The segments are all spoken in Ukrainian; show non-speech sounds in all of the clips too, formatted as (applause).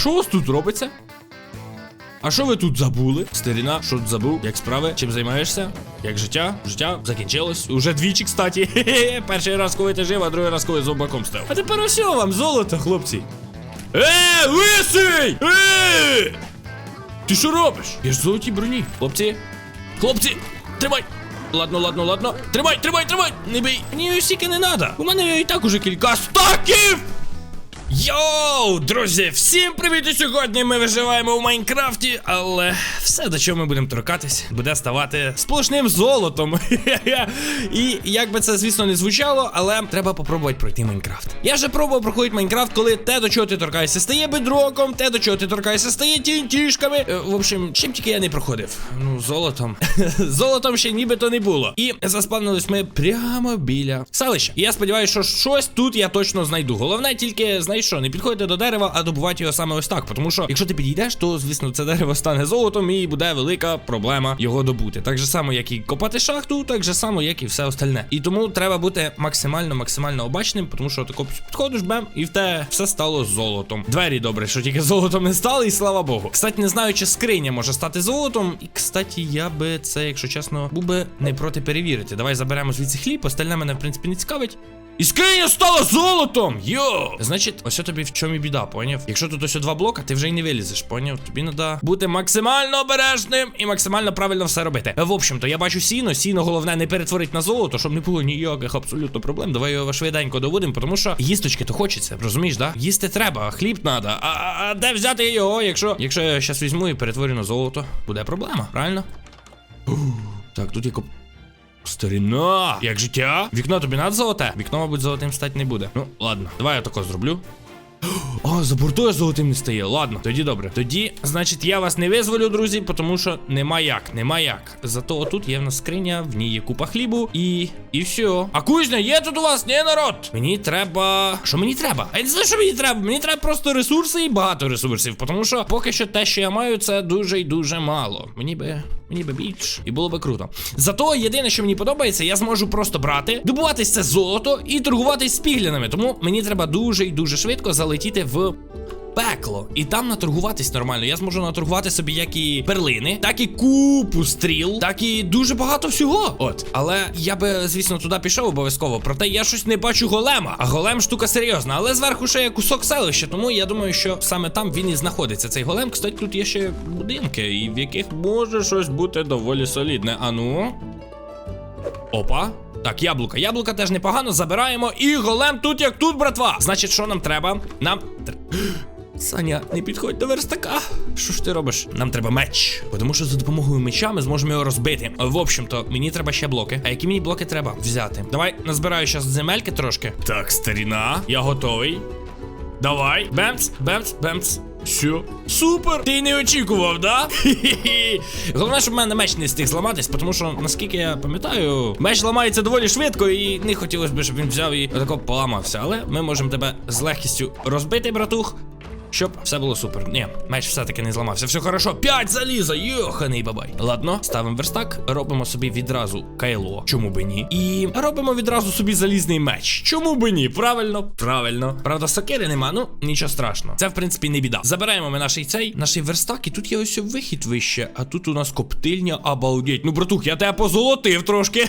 Що у вас тут робиться? А що ви тут забули? Старіна, що тут забув? Як справи? Чим займаєшся? Як життя? Життя закінчилось. Уже двічі, кстати. Хе-хе. (laughs) Перший раз, коли ти жив, а другий раз, коли зомбаком став. А тепер ось вам золото, хлопці. Е, лисий! Е! Ти що робиш? Я ж золотій броні. Хлопці. Хлопці, тримай! Ладно, ладно, ладно. Тримай, тримай, тримай! Не бий! Мені стільки не надо. У мене і так уже кілька стаків! Йоу, друзі, всім привіт! І сьогодні ми виживаємо в Майнкрафті, але все, до чого ми будемо торкатись, буде ставати сплошним золотом. (laughs) І як би це, звісно, не звучало, але треба попробувати пройти Майнкрафт. Я вже пробував проходити Майнкрафт, коли те, до чого ти торкаєшся, стає бедроком, те, до чого ти торкаєшся, стає тінтішками. Е, В общем, чим тільки я не проходив. Ну, золотом. (laughs) Золотом ще нібито не було. І заспавнились ми прямо біля селища. Я сподіваюся, що щось тут я точно знайду. Головне тільки, знаєш що, не підходьте до дерева, а добувати його саме ось так. Тому що, якщо ти підійдеш, то звісно це дерево стане золотом і буде велика проблема його добути. Так же само, як і копати шахту, так же само, як і все остальне. І тому треба бути максимально, максимально обачним, тому що ти підходиш бем, і в те все стало золотом. Двері добре, що тільки золотом не стали, і слава Богу. Кстати, не знаю, чи скриня може стати золотом. І кстати, я би це, якщо чесно, був би не проти перевірити. Давай заберемо звідси хліб, остальне мене, в принципі, не цікавить. І скриня стала золотом! Йо! Значить, ось тобі в чому і біда, поняв? Якщо тут ось два блока, ти вже й не вилізеш, поняв? Тобі треба бути максимально обережним і максимально правильно все робити. В общем-то, я бачу сіно, сіно головне не перетворить на золото, щоб не було ніяких абсолютно проблем. Давай його швиденько доводимо, тому що їсточки то хочеться, розумієш, да? Їсти треба, хліб треба. А, а, а де взяти його, якщо якщо я зараз візьму і перетворю на золото, буде проблема, правильно? Так, тут є коп. Старіна! Як життя? Вікно тобі надо золоте? Вікно, мабуть, золотим стати не буде. Ну, ладно, давай я тако зроблю. О, за бортою золотим не стає. Ладно, тоді добре. Тоді, значить, я вас не визволю, друзі, тому що нема як, нема як. Зато отут є в нас скриня, в ній є купа хлібу і. і все. А кузня, є тут у вас? Ні, народ. Мені треба. Що мені треба? А не знаю, що мені треба. Мені треба просто ресурси і багато ресурсів. Тому що поки що те, що я маю, це дуже і дуже мало. Мені би. Мені би більш і було би круто. Зато єдине, що мені подобається, я зможу просто брати, добуватись це золото і торгуватись з піглінами. Тому мені треба дуже і дуже швидко залетіти в. Пекло, і там наторгуватись нормально. Я зможу наторгувати собі як і перлини, так і купу стріл, так і дуже багато всього. От, але я би, звісно, туди пішов обов'язково. Проте я щось не бачу голема. А голем штука серйозна. Але зверху ще є кусок селища. Тому я думаю, що саме там він і знаходиться. Цей голем. Кстати, тут є ще будинки, і в яких може щось бути доволі солідне. Ану. Опа. Так, яблука. Яблука теж непогано забираємо. І голем тут як тут, братва. Значить, що нам треба? Нам. (gasps) Саня, не підходь до верстака. Що ж ти робиш? Нам треба меч. Тому що за допомогою меча ми зможемо його розбити. В общем-то, мені треба ще блоки. А які мені блоки треба взяти? Давай назбираю зараз земельки трошки. Так, старіна, я готовий. Давай. Бемц, бемц, бемц. Що? Супер! Ти не очікував, да? Хі-хі-хі. Головне, щоб в мене меч не встиг зламатись, тому що, наскільки я пам'ятаю, меч ламається доволі швидко, і не хотілося б, щоб він взяв і отако поламався. Але ми можемо тебе з легкістю розбити, братух. Щоб все було супер. Ні, меч все-таки не зламався. Все хорошо. П'ять заліза, йоханий бабай. Ладно, ставимо верстак, робимо собі відразу кайло. Чому би ні? І робимо відразу собі залізний меч. Чому би ні? Правильно, правильно. Правда, сокири нема, ну нічого страшного. Це в принципі не біда. Забираємо ми наш цей, наш верстак, і тут є ось вихід вище. А тут у нас коптильня, обалдеть. Ну, братух, я тебе позолотив трошки.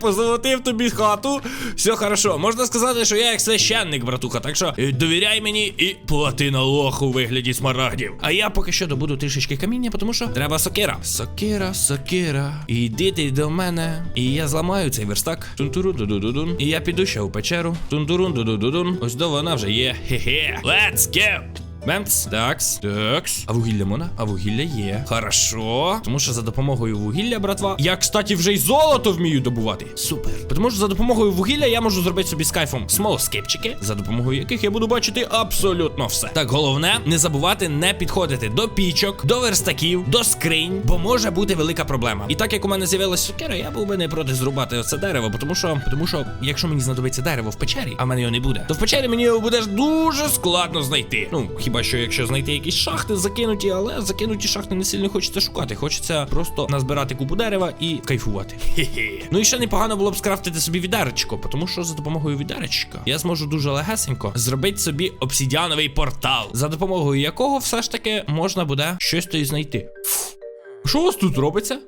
Позолотив тобі хату. Все хорошо. Можна сказати, що я як священник, братуха. Так що е, довіряй мені і плати налог у вигляді смарагдів. А я поки що добуду трішечки каміння, тому що треба сокира. Сокира, сокира. Іди ти до мене. І я зламаю цей верстак. Тунтуру ду-ду-ду-дун. І я піду ще у печеру. Тунтурун ду-ду-ду-дун. Ось до вона вже є. Хе-хе. Let's go! Бемц, такс, такс. А вугілля можна? А вугілля є. Хорошо. Тому що за допомогою вугілля, братва. Я, кстати, вже й золото вмію добувати. Супер. Тому що за допомогою вугілля я можу зробити собі з кайфом смолоскипчики, за допомогою яких я буду бачити абсолютно все. Так, головне, не забувати не підходити до пічок, до верстаків, до скринь, бо може бути велика проблема. І так як у мене з'явилася сокира, я був би не проти зрубати оце дерево, тому що, тому що, якщо мені знадобиться дерево в печері, а в мене його не буде, то в печері мені його буде дуже складно знайти. Ну, хіба Хіба що якщо знайти якісь шахти закинуті, але закинуті шахти не сильно хочеться шукати. Хочеться просто назбирати купу дерева і кайфувати. Хе-хе. Ну і ще непогано було б скрафтити собі відеречко, тому що за допомогою відеречка я зможу дуже легесенько зробити собі обсідіановий портал, за допомогою якого все ж таки можна буде щось то і знайти. Фу. Що у вас тут робиться?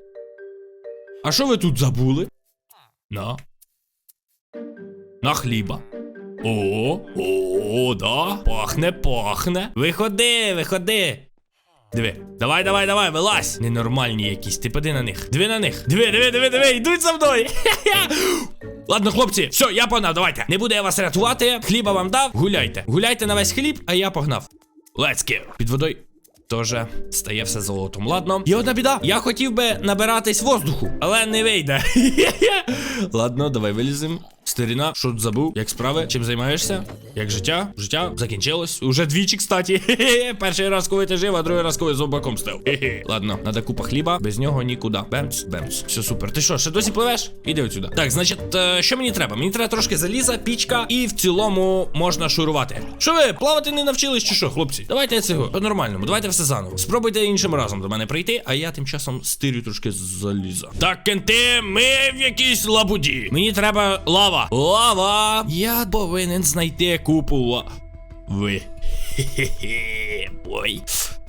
А що ви тут забули? На. На хліба. О, о, да. Пахне, пахне. Виходи, виходи. Диви, давай, давай, давай, вилазь. Ненормальні якісь, ти поди на них. Диви на них. Диви, диви, диви, диви, йдуть за мною. Ладно, хлопці, все, я погнав, давайте. Не буду я вас рятувати. Хліба вам дав. Гуляйте. Гуляйте на весь хліб, а я погнав. Let's go. Під водою. Тоже стає все золотом. Ладно. Є одна біда. Я хотів би набиратись воздуху, але не вийде. Ладно, давай вилізем. Старіна, що тут забув? Як справи? Чим займаєшся? Як життя? Життя закінчилось. Уже двічі, кстати. (laughs) Перший раз, коли ти жив, а другий раз, коли зомбаком став. (laughs) Ладно, надо купа хліба, без нього нікуди. Бемц, бемц. Все супер. Ти що, ще досі пливеш? Іди отсюди. Так, значить, е, що мені треба? Мені треба трошки заліза, пічка, і в цілому можна шурувати. Що ви, плавати не навчились чи що, хлопці? Давайте цього по-нормальному, давайте все заново. Спробуйте іншим разом до мене прийти, а я тим часом стирю трошки заліза. Так, кенти, ми в якійсь лабуді. Мені треба лава. Лава! Я повинен знайти купу. Ви. (laughs) Хе-хе-хе. Ой.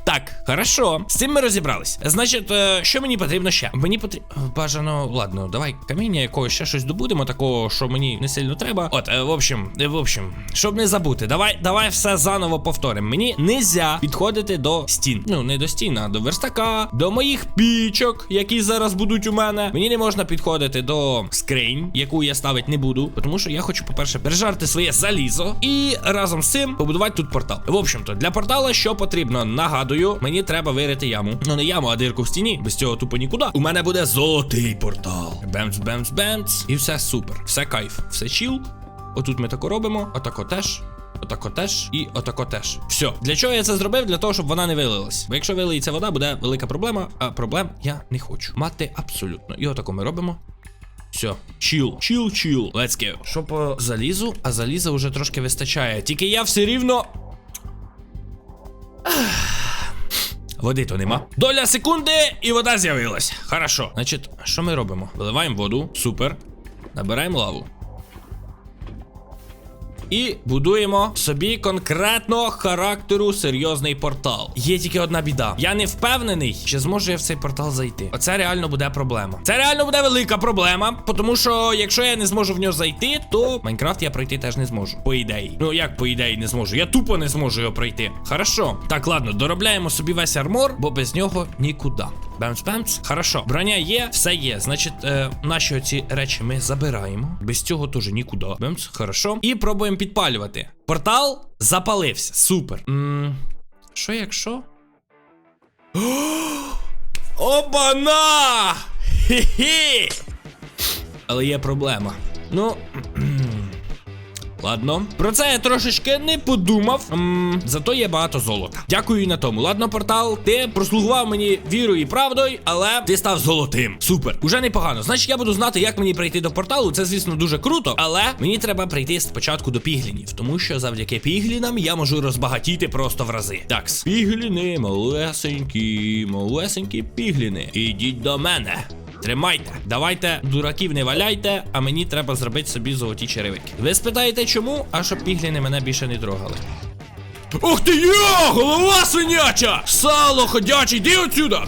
Так, хорошо. З цим ми розібрались. Значить, е, що мені потрібно ще? Мені потрібно. Бажано, ладно, давай каміння якогось ще щось добудемо, такого, що мені не сильно треба. От, е, в общем, е, в общем, щоб не забути, давай, давай все заново повторимо. Мені нельзя підходити до стін. Ну, не до стін, а до верстака, до моїх пічок, які зараз будуть у мене. Мені не можна підходити до скринь, яку я ставити не буду, тому що я хочу, по-перше, пережарти своє залізо і разом з цим побудувати тут портал. В общем-то, для портала що потрібно? Нагадую, мені треба вирити яму. Ну не яму, а дирку в стіні. Без цього тупо нікуди. У мене буде золотий портал. Бемц, бемц, бемц. І все супер. Все кайф, все чіл. Отут ми тако робимо, отако теж. Отако теж і отако теж. Все. Для чого я це зробив? Для того, щоб вона не вилилась. Бо якщо вилиється вода, буде велика проблема, а проблем я не хочу. Мати абсолютно. І отако ми робимо. Все, чіл, чіл, чіл. Let's go. Що по залізу, а заліза вже трошки вистачає. Тільки я все рівно. Води то нема. Доля секунди, і вода з'явилась. Хорошо. Значить, що ми робимо? Виливаємо воду. Супер. Набираємо лаву. І будуємо собі конкретно характеру серйозний портал. Є тільки одна біда. Я не впевнений, чи зможу я в цей портал зайти. Оце реально буде проблема. Це реально буде велика проблема, тому що якщо я не зможу в нього зайти, то Майнкрафт я пройти теж не зможу. По ідеї. Ну як по ідеї не зможу? Я тупо не зможу його пройти. Хорошо. Так, ладно, доробляємо собі весь армор, бо без нього нікуди. Бемс-бемс. Хорошо. Броня є, все є. Значить, е, наші оці речі ми забираємо. Без цього теж нікуди. Бемс, хорошо. І пробуємо підпалювати. Портал запалився. Супер. Що якщо? (gasps) Обана! Хі-хі! Але є проблема. Ну. Ладно, про це я трошечки не подумав. М, зато є багато золота. Дякую на тому. Ладно, портал, ти прослугував мені вірою і правдою, але ти став золотим. Супер. Уже непогано. Значить, я буду знати, як мені прийти до порталу. Це, звісно, дуже круто. Але мені треба прийти спочатку до піглінів, тому що завдяки піглінам я можу розбагатіти просто в рази. Так, пігліни, малесенькі, малесенькі пігліни. Ідіть до мене. Тримайте, давайте дураків не валяйте, а мені треба зробити собі золоті черевики. Ви спитаєте чому? А щоб пігліни мене більше не трогали. Ух ти я! Голова свиняча! Сало ходячий, іди отсюда!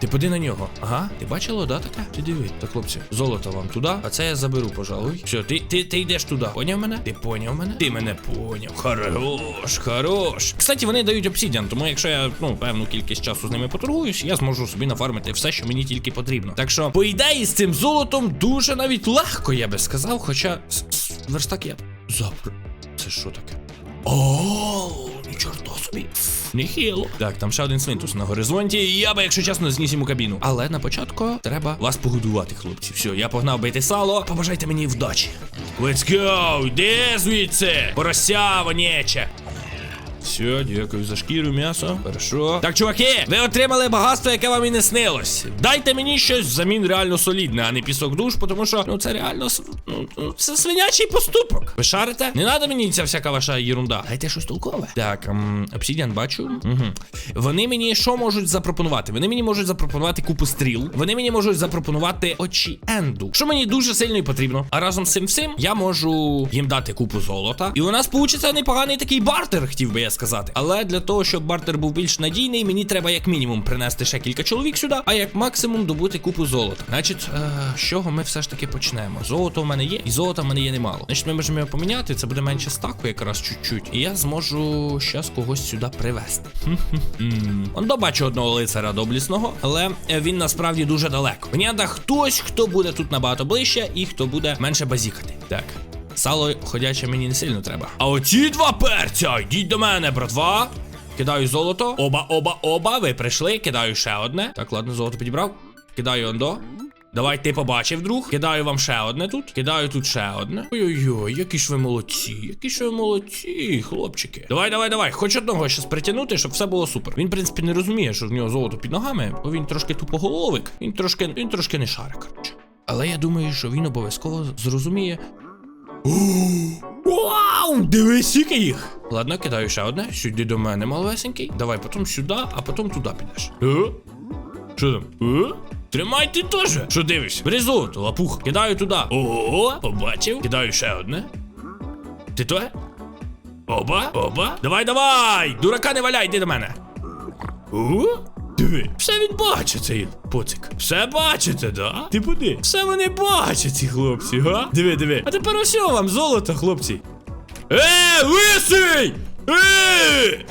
Ти поди на нього. Ага, ти бачила, да, таке? Ти диви. Так, хлопці, золото вам туди, а це я заберу, пожалуй. Все, ти, ти, ти йдеш туди. Поняв мене? Ти поняв мене? Ти мене поняв. Хорош, хорош. Кстати, вони дають обсідіан, тому якщо я ну певну кількість часу з ними поторгуюсь, я зможу собі нафармити все, що мені тільки потрібно. Так що, по ідеї, з цим золотом дуже навіть легко, я би сказав, хоча верстак я. Запр. Це що таке? О, ні чорто собі. Нехило. Так, там ще один свинтус на горизонті. і Я би, якщо чесно, зніс йому кабіну. Але на початку треба вас погодувати, хлопці. Все, я погнав бити сало. Побажайте мені вдачі. Let's go! Йди звідси! Порося воняче! Все, дякую за шкіру, м'ясо. Хорошо. Так, чуваки, ви отримали багатство, яке вам і не снилось. Дайте мені щось взамін реально солідне, а не пісок душ, тому що ну це реально ну, ну, це свинячий поступок. Ви шарите? Не треба мені ця всяка ваша єрунда. Дайте щось толкове. Так, ем, обсідіан бачу. Угу. Вони мені що можуть запропонувати? Вони мені можуть запропонувати купу стріл. Вони мені можуть запропонувати очі енду. Що мені дуже сильно і потрібно. А разом з цим всім я можу їм дати купу золота. І у нас получиться непоганий такий бартер, хотів би я сказати. Але для того, щоб бартер був більш надійний, мені треба як мінімум принести ще кілька чоловік сюди, а як максимум добути купу золота. Значить, е, з чого ми все ж таки почнемо? Золото в мене є, і золота в мене є немало. Значить, ми можемо його поміняти. Це буде менше стаку, якраз чуть-чуть. І я зможу щас когось сюди привезти. Он добачу одного лицаря доблісного, але е, він насправді дуже далеко. Мені треба хтось, хто буде тут набагато ближче, і хто буде менше базікати. Так. Сало ходяче мені не сильно треба. А оці два перця, йдіть до мене, братва. Кидаю золото. Оба, оба, оба. Ви прийшли. Кидаю ще одне. Так, ладно, золото підібрав. Кидаю ондо. Давай ти побачив, друг. Кидаю вам ще одне тут. Кидаю тут ще одне. Ой-ой-ой, які ж ви молодці, які ж ви молодці, хлопчики. Давай, давай, давай. Хоч одного щас притягнути, щоб все було супер. Він, в принципі, не розуміє, що в нього золото під ногами, бо він трошки тупоголовик. Він трошки, він трошки не шарик, коротше. Але я думаю, що він обов'язково зрозуміє, Вау! Дивись, скільки їх! Ладно, кидаю ще одне. Сюди до мене малесенький. Давай потім сюди, а потім туди підеш. Е? Що там? Е? Тримай ти теж. Що дивишся? Бери золото, лапух. Кидаю туди. Ого, побачив. Кидаю ще одне. Ти то? Оба, оба. Давай, давай! Дурака не валяй, йди до мене. О, диви, все він бачить цей поцик. Все бачите, да? Ти поди. Все вони бачать, ці хлопці, га? Диви, диви. А тепер ось вам золото, хлопці. Е, лисий! Е!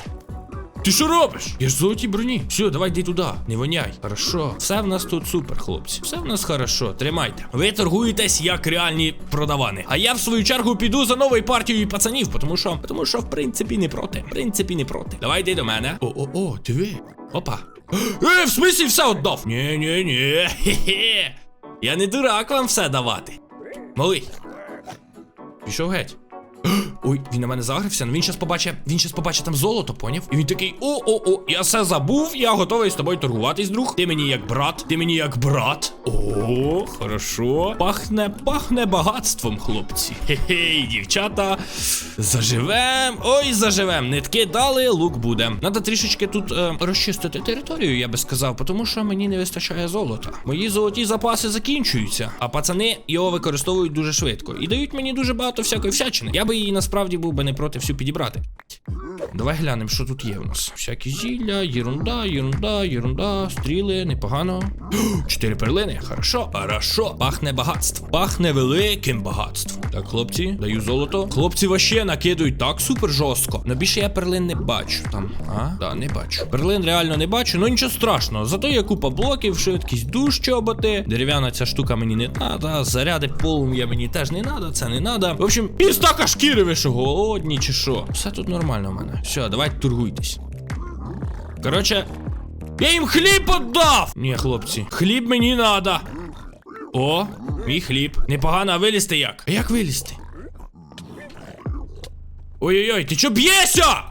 Ти що робиш? Я ж в золотій броні. Все, давай йди туди. Не воняй. Хорошо. Все в нас тут супер, хлопці. Все в нас хорошо. Тримайте. Ви торгуєтесь як реальні продавани. А я в свою чергу піду за новою партією пацанів, тому що, тому що в принципі не проти. В принципі не проти. Давай йди до мене. О, о, о, диви. Опа. (gasps) Е, в смислі все віддав? Ні, ні, ні. (laughs) Я не дурак вам все давати. Малий. Пішов геть. (gasps) Ой, він на мене загрився, ну він щас побачить, він щас побачить там золото, поняв? І він такий: о-о-о, я все забув, я готовий з тобою торгуватись, друг. Ти мені як брат, ти мені як брат. О, хорошо. Пахне, пахне багатством, хлопці. Хе-хей, дівчата. Заживем. Ой, заживем. Нитки дали, лук буде. Надо трішечки тут е, розчистити територію, я би сказав, тому що мені не вистачає золота. Мої золоті запаси закінчуються, а пацани його використовують дуже швидко і дають мені дуже багато всякої всячини. Я би її насправді був би не проти всю підібрати. Давай глянемо, що тут є у нас. Всякі зілля, єрунда, єрунда, єрунда, стріли, непогано. (gasps) Чотири перлини, хорошо, хорошо. Пахне багатство. Пахне великим багатством. Так, хлопці, даю золото. Хлопці ваще накидують так супер жорстко. Но більше я перлин не бачу. Там, а? Да, не бачу. Перлин реально не бачу, ну нічого страшного. Зато є купа блоків, швидкість душ чоботи. Дерев'яна ця штука мені не треба. Заряди полум'я мені теж не треба, це не треба. В общем, півстака шкіри ви що, голодні чи що? Все тут нормально в мене. Все, давайте торгуйтесь. Короче, я їм хліб отдав! Ні, хлопці, хліб мені надо. О, мій хліб. Непогано, а вилізти як? А як вилізти? Ой-ой-ой, ти чо б'єшся?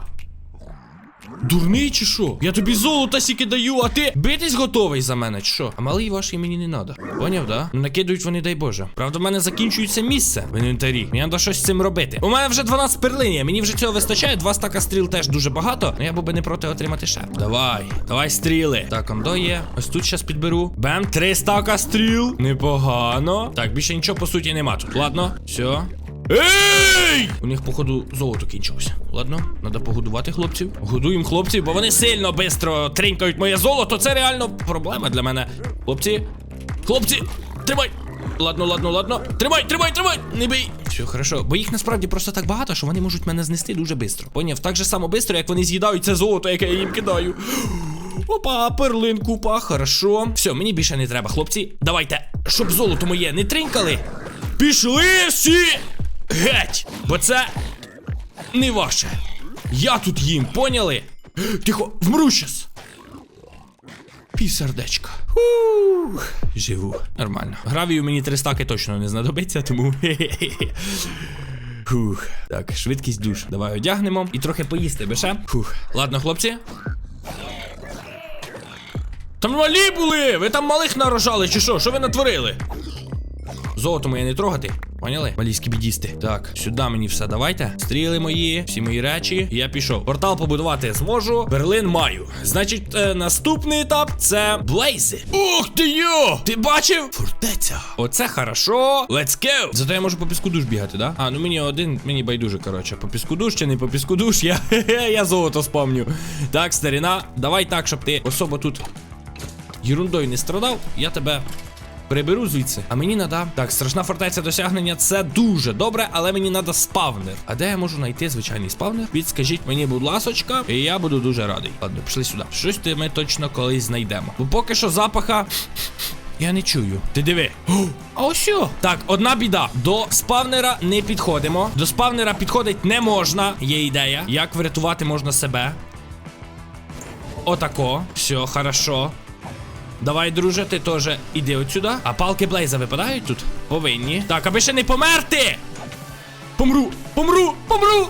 Дурний чи що? Я тобі золото сіки даю, а ти битись готовий за мене, чи що? А малий ваший мені не надо. Поняв, да? Ну накидують вони, дай Боже. Правда, в мене закінчується місце в інвентарі. Мені треба щось з цим робити. У мене вже 12 перлинів, мені вже цього вистачає. Два стака стріл теж дуже багато. Ну я був би не проти отримати ще. Давай, давай стріли. Так, ондо є. Ось тут щас підберу. Бем, три стака стріл. Непогано. Так, більше нічого по суті нема тут. Ладно, все. Ей! У них, походу, золото кінчилося. Ладно, треба погодувати хлопців. Годуємо хлопців, бо вони сильно швидко тринькають моє золото. Це реально проблема для мене. Хлопці. Хлопці! Тримай! Ладно, ладно, ладно. Тримай, тримай, тримай! Не бий! Все, хорошо. Бо їх насправді просто так багато, що вони можуть мене знести дуже швидко. Поняв? Так же само швидко, як вони з'їдають це золото, яке я їм кидаю. Опа, перлин купа, хорошо. Все, мені більше не треба, хлопці. Давайте, щоб золото моє не тринькали. Пішли всі! Геть! Бо це не ваше. Я тут їм, поняли? Тихо, вмру щас. Пів сердечка. Живу. Нормально. Гравію мені три стаки точно не знадобиться, тому. (laughs) Фух. Так, швидкість душ. Давай одягнемо і трохи поїсти беше. Фух. Ладно, хлопці. Там малі були! Ви там малих нарожали, чи що? Що ви натворили? Золото моє не трогати. Поняли? Малійські бідісти. Так, сюди мені все давайте. Стріли мої, всі мої речі. Я пішов. Портал побудувати зможу. Берлин маю. Значить, е, наступний етап це блейзи. Ух ти йо! Ти бачив? Фортеця. Оце хорошо. Let's go! Зато я можу по піску душ бігати, да? А, ну мені один, мені байдуже, коротше. По піску душ чи не по піску душ, я, (laughs) я золото спомню. Так, старіна, давай так, щоб ти особо тут ерундою не страдав, я тебе приберу звідси. А мені надо. Так, страшна фортеця досягнення це дуже добре, але мені надо спавнер. А де я можу знайти звичайний спавнер? Підскажіть мені, будь ласочка, і я буду дуже радий. Ладно, пішли сюди. Щось ми точно колись знайдемо. Бо поки що запаха. Я не чую. Ти диви. А ось? Так, одна біда. До спавнера не підходимо. До спавнера підходить не можна. Є ідея. Як врятувати можна себе. Отако. Все, хорошо. Давай, друже, ти теж іди отсюда. А палки Блейза випадають тут? Повинні. Так, аби ще не померти! Помру! Помру! Помру!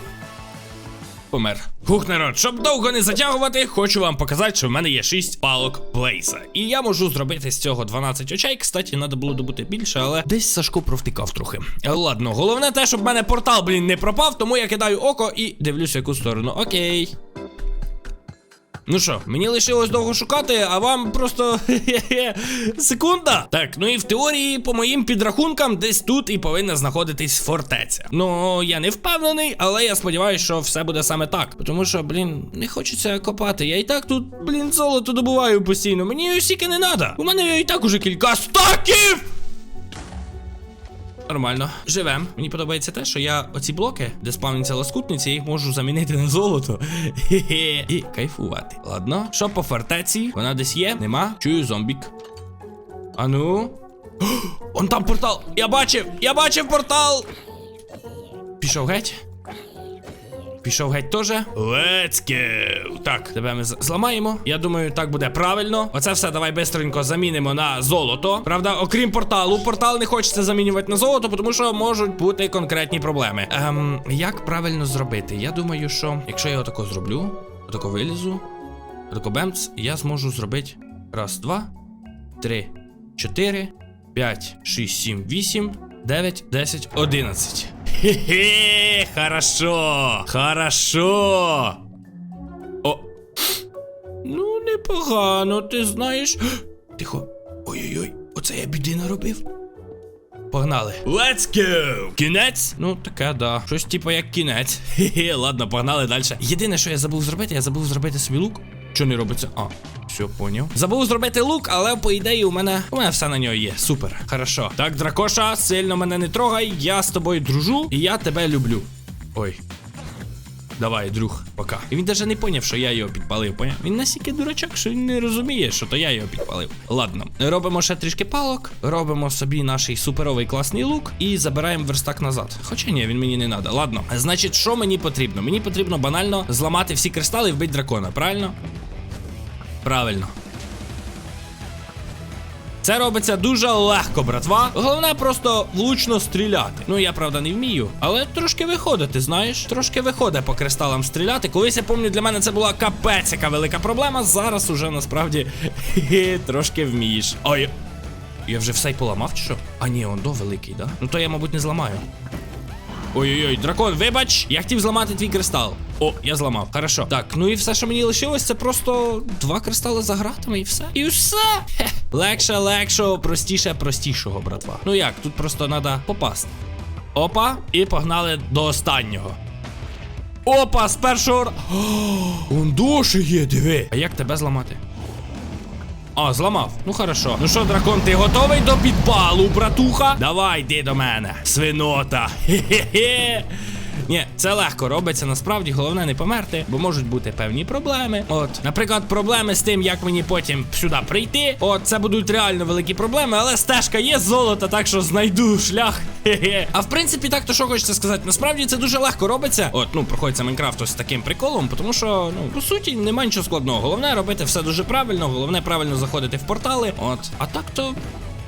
Помер. Хух, щоб довго не затягувати, хочу вам показати, що в мене є 6 палок Блейза. І я можу зробити з цього 12 очей. Кстати, треба було добути більше, але десь Сашко провтикав трохи. Ладно, головне те, щоб в мене портал, блін, не пропав, тому я кидаю око і дивлюсь в яку сторону. Окей. Ну що, мені лишилось довго шукати, а вам просто (laughs) секунда. Так, ну і в теорії, по моїм підрахункам, десь тут і повинна знаходитись фортеця. Ну, я не впевнений, але я сподіваюся, що все буде саме так. Тому що, блін, не хочеться копати. Я і так тут, блін, золото добуваю постійно. Мені стільки не треба. У мене і так уже кілька стаків. Нормально, живем. Мені подобається те, що я оці блоки, де спавняться лоскутниці, я їх можу замінити на золото. І кайфувати. Ладно, що по фортеці? Вона десь є? Нема? Чую зомбік. Ану. Он там портал! Я бачив! Я бачив портал! Пішов геть. Пішов геть теж. Let's go! Так, тебе ми зламаємо. Я думаю, так буде правильно. Оце все давай бистренько замінимо на золото. Правда, окрім порталу, портал не хочеться замінювати на золото, тому що можуть бути конкретні проблеми. Ем, як правильно зробити? Я думаю, що якщо я отако зроблю, отако вилізу, отако бемц, я зможу зробити раз, два, три, чотири, п'ять, шість, сім, вісім, дев'ять, десять, одинадцять. Хе-хе, хорошо, хорошо. О. Ну, непогано, ти знаєш. Тихо. Ой-ой-ой, оце я біди наробив. Погнали. Let's go! Кінець? Ну, таке, да. Щось типу як кінець. Хе-хе, ладно, погнали далі. Єдине, що я забув зробити, я забув зробити собі лук. Що не робиться? А, все, поняв. Забув зробити лук, але по ідеї у мене у мене все на нього є. Супер. Хорошо. Так, дракоша, сильно мене не трогай. Я з тобою дружу і я тебе люблю. Ой. Давай, друг, пока. І він навіть не поняв, що я його підпалив. Поняв? Він настільки дурачок, що він не розуміє, що то я його підпалив. Ладно, робимо ще трішки палок, робимо собі наш суперовий класний лук і забираємо верстак назад. Хоча ні, він мені не треба. Ладно, значить, що мені потрібно? Мені потрібно банально зламати всі кристали і вбити дракона, правильно? Правильно. Це робиться дуже легко, братва. Головне просто влучно стріляти. Ну я правда не вмію, але трошки виходити, знаєш. Трошки виходить по кристалам стріляти. Колись я пам'ятаю, для мене це була капець, яка велика проблема. Зараз уже насправді (laughs) трошки вмієш. Ой. Я вже все й поламав, чи що? А ні, он до великий, да? Ну то я, мабуть, не зламаю. Ой-ой-ой, дракон, вибач, я хотів зламати твій кристал. О, я зламав. Хорошо. Так, ну і все, що мені лишилось, це просто два кристали за гратами і все. І все. Хе. Легше, легшого, простіше, простішого, братва. Ну як, тут просто треба попасти. Опа, і погнали до останнього. Опа, з першого. ра- Он доші є, диви. А як тебе зламати? А, зламав. Ну хорошо. Ну що, дракон, ти готовий до підпалу, братуха? Давай, йди до мене. Свинота. (laughs) Хе-хе-хе. Ні, це легко робиться насправді, головне не померти, бо можуть бути певні проблеми. От, наприклад, проблеми з тим, як мені потім сюди прийти. От, це будуть реально великі проблеми, але стежка є золото, так що знайду шлях. Хе-хе. А в принципі, так то що хочеться сказати, насправді це дуже легко робиться. От, ну, проходиться Майнкрафт ось таким приколом, тому що, ну, по суті, нема нічого складного. Головне робити все дуже правильно, головне правильно заходити в портали. От, а так то.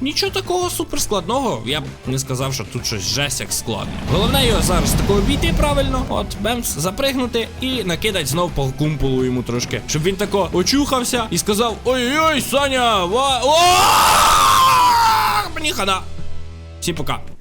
Нічого такого суперскладного. Я б не сказав, що тут щось жесть як складно. Головне його зараз тако обійти правильно. От, бемс, запригнути і накидать знов по кумполу йому трошки. Щоб він тако очухався і сказав: Ой-ой, Саня! Ва... Мені хана! Всім пока.